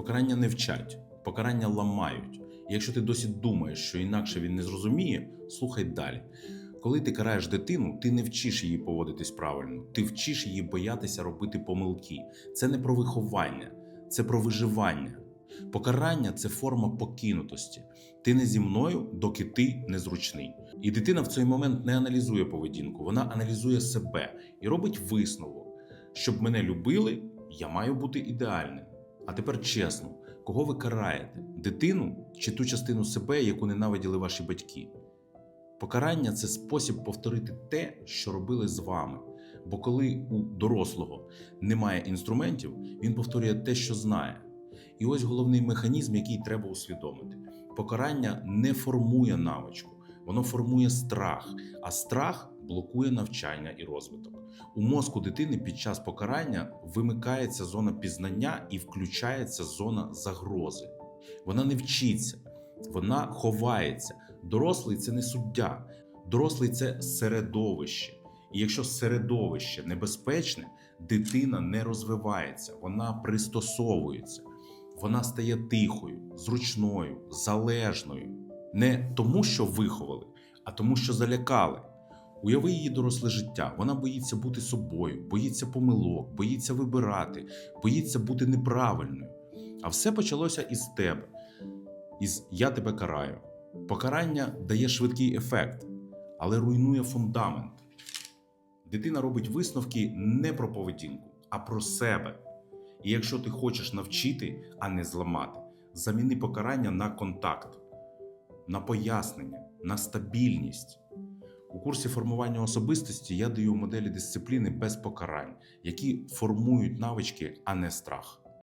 Покарання не вчать, покарання ламають. І якщо ти досі думаєш, що інакше він не зрозуміє, слухай далі. Коли ти караєш дитину, ти не вчиш її поводитись правильно, ти вчиш її боятися робити помилки. Це не про виховання, це про виживання. Покарання це форма покинутості. Ти не зі мною, доки ти незручний. І дитина в цей момент не аналізує поведінку, вона аналізує себе і робить висновок. Щоб мене любили, я маю бути ідеальним. А тепер чесно, кого ви караєте? Дитину чи ту частину себе, яку ненавиділи ваші батьки? Покарання це спосіб повторити те, що робили з вами. Бо коли у дорослого немає інструментів, він повторює те, що знає. І ось головний механізм, який треба усвідомити: покарання не формує навичку, воно формує страх, а страх блокує навчання і розвиток. У мозку дитини під час покарання вимикається зона пізнання і включається зона загрози. Вона не вчиться, вона ховається. Дорослий це не суддя, дорослий це середовище. І якщо середовище небезпечне, дитина не розвивається, вона пристосовується, вона стає тихою, зручною, залежною. Не тому, що виховали, а тому, що залякали. Уяви її доросле життя. Вона боїться бути собою, боїться помилок, боїться вибирати, боїться бути неправильною. А все почалося із тебе, із я тебе караю. Покарання дає швидкий ефект, але руйнує фундамент. Дитина робить висновки не про поведінку, а про себе. І якщо ти хочеш навчити, а не зламати, заміни покарання на контакт, на пояснення, на стабільність. У курсі формування особистості я даю моделі дисципліни без покарань, які формують навички, а не страх.